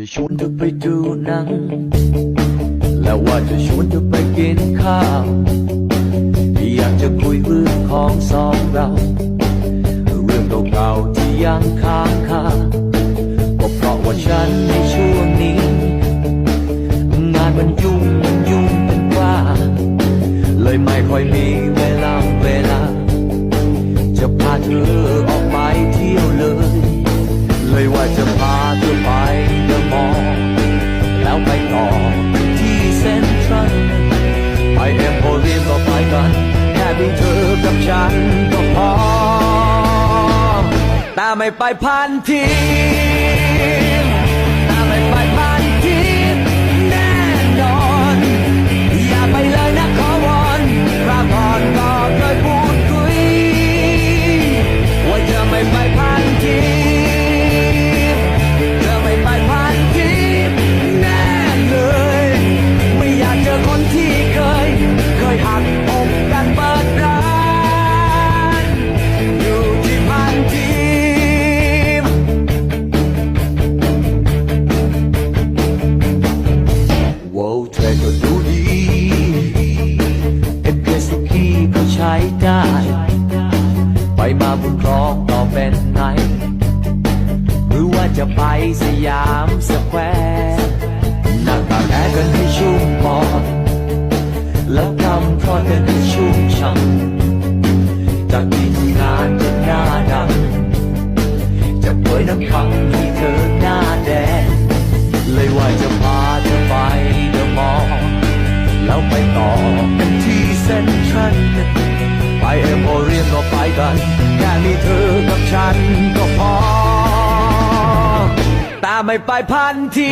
จะชวนเธอไปดูหนัง แล้วว่าจะชวนเธอไปกินข้าว อยากจะคุยเรื่องของสองเรา เรื่องเก่าๆที่ยังค้างคาก็เพราะว่าฉันในช่วงนี้ งานมันยุ่งมันยุ่งเป็นว่า เลยไม่ค่อยมี ไม่ไปพันที ได้ ไปมาบุญครองต่อเป็นไงหรือว่าจะไปสยามสแควร์นั่งตากแค่กันให้ชุ่มปอดแล้วกำทอดกันให้ชุ่มช่ำจากที่ทำงานจะงาน ไปเอ็มโอเรียนก็ไปกัน แค่มีเธอกับฉันก็พอแต่ไม่ไปพันที